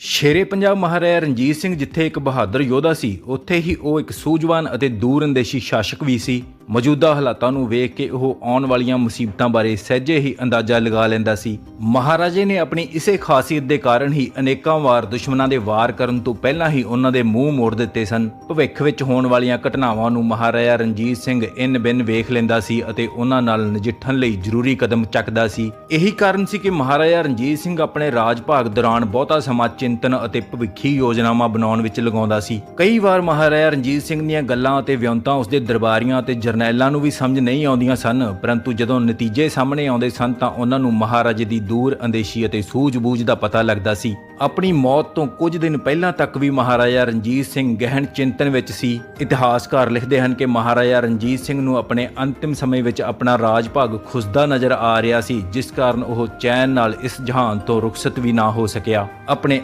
ਸ਼ੇਰੇ ਪੰਜਾਬ ਮਹਾਰਾਜਾ ਰਣਜੀਤ ਸਿੰਘ ਜਿੱਥੇ ਇੱਕ ਬਹਾਦਰ ਯੋਧਾ ਸੀ, ਉੱਥੇ ਹੀ ਉਹ ਇੱਕ ਸੂਝਵਾਨ ਅਤੇ ਦੂਰਅੰਦੇਸ਼ੀ ਸ਼ਾਸਕ ਵੀ ਸੀ। ਮੌਜੂਦਾ ਹਾਲਾਤਾਂ ਨੂੰ ਵੇਖ ਕੇ ਉਹ ਆਉਣ ਵਾਲੀਆਂ ਮੁਸੀਬਤਾਂ ਬਾਰੇ ਸਹਿਜੇ ਹੀ ਅੰਦਾਜ਼ਾ ਲਗਾ ਲੈਂਦਾ ਸੀ। ਮਹਾਰਾਜੇ ਨੇ ਆਪਣੀ ਇਸੇ ਖਾਸੀਅਤ ਦੇ ਕਾਰਨ ਹੀ ਅਨੇਕਾਂ ਵਾਰ ਦੁਸ਼ਮਣਾਂ ਦੇ ਵਾਰ ਕਰਨ ਤੋਂ ਪਹਿਲਾਂ ਹੀ ਉਹਨਾਂ ਦੇ ਮੂੰਹ ਮੋੜ ਦਿੱਤੇ ਸਨ। ਭਵਿੱਖ ਵਿੱਚ ਹੋਣ ਵਾਲੀਆਂ ਘਟਨਾਵਾਂ ਨੂੰ ਮਹਾਰਾਜਾ ਰਣਜੀਤ ਸਿੰਘ ਇਨ ਬਿਨ ਵੇਖ ਲੈਂਦਾ ਸੀ ਅਤੇ ਉਹਨਾਂ ਨਾਲ ਨਜਿੱਠਣ ਲਈ ਜ਼ਰੂਰੀ ਕਦਮ ਚੱਕਦਾ ਸੀ। ਇਹੀ ਕਾਰਨ ਸੀ ਕਿ ਮਹਾਰਾਜਾ ਰਣਜੀਤ ਸਿੰਘ ਆਪਣੇ ਰਾਜ ਭਾਗ ਦੌਰਾਨ ਬਹੁਤਾ ਸਮਾਂ ਚਿੰਤਨ ਅਤੇ ਭਵਿੱਖੀ ਯੋਜਨਾਵਾਂ ਬਣਾਉਣ ਵਿੱਚ ਲਗਾਉਂਦਾ ਸੀ। ਕਈ ਵਾਰ ਮਹਾਰਾਜਾ ਰਣਜੀਤ ਸਿੰਘ ਦੀਆਂ ਗੱਲਾਂ ਅਤੇ ਵਿਉਂਤਾਂ ਉਸਦੇ ਦਰਬਾਰੀਆਂ ਅਤੇ ਜਰਨੈਲਾਂ ਨੂੰ ਵੀ ਸਮਝ ਨਹੀਂ ਆਉਂਦੀਆਂ ਸਨ, ਪਰੰਤੂ ਜਦੋਂ ਨਤੀਜੇ ਸਾਹਮਣੇ ਆਉਂਦੇ ਸਨ ਤਾਂ ਉਹਨਾਂ ਨੂੰ ਮਹਾਰਾਜੇ ਦੀ ਦੂਰ ਅੰਦੇਸ਼ੀ ਅਤੇ ਸੂਝ-ਬੂਝ ਦਾ ਪਤਾ ਲੱਗਦਾ ਸੀ। ਆਪਣੀ ਮੌਤ ਤੋਂ ਕੁਝ ਦਿਨ ਪਹਿਲਾਂ ਤੱਕ ਵੀ ਮਹਾਰਾਜਾ ਰਣਜੀਤ ਸਿੰਘ ਗਹਿਣ ਚਿੰਤਨ ਵਿੱਚ ਸੀ। ਇਤਿਹਾਸਕਾਰ ਲਿਖਦੇ ਹਨ ਕਿ ਮਹਾਰਾਜਾ ਰਣਜੀਤ ਸਿੰਘ ਨੂੰ ਆਪਣੇ ਅੰਤਿਮ ਸਮੇਂ ਵਿੱਚ ਆਪਣਾ ਰਾਜ ਭਾਗ ਖੁਸਦਾ ਨਜ਼ਰ ਆ ਰਿਹਾ ਸੀ, ਜਿਸ ਕਾਰਨ ਉਹ ਚੈਨ ਨਾਲ ਇਸ ਜਹਾਨ ਤੋਂ ਰੁਖਸਤ ਵੀ ਨਾ ਹੋ ਸਕਿਆ। ਆਪਣੇ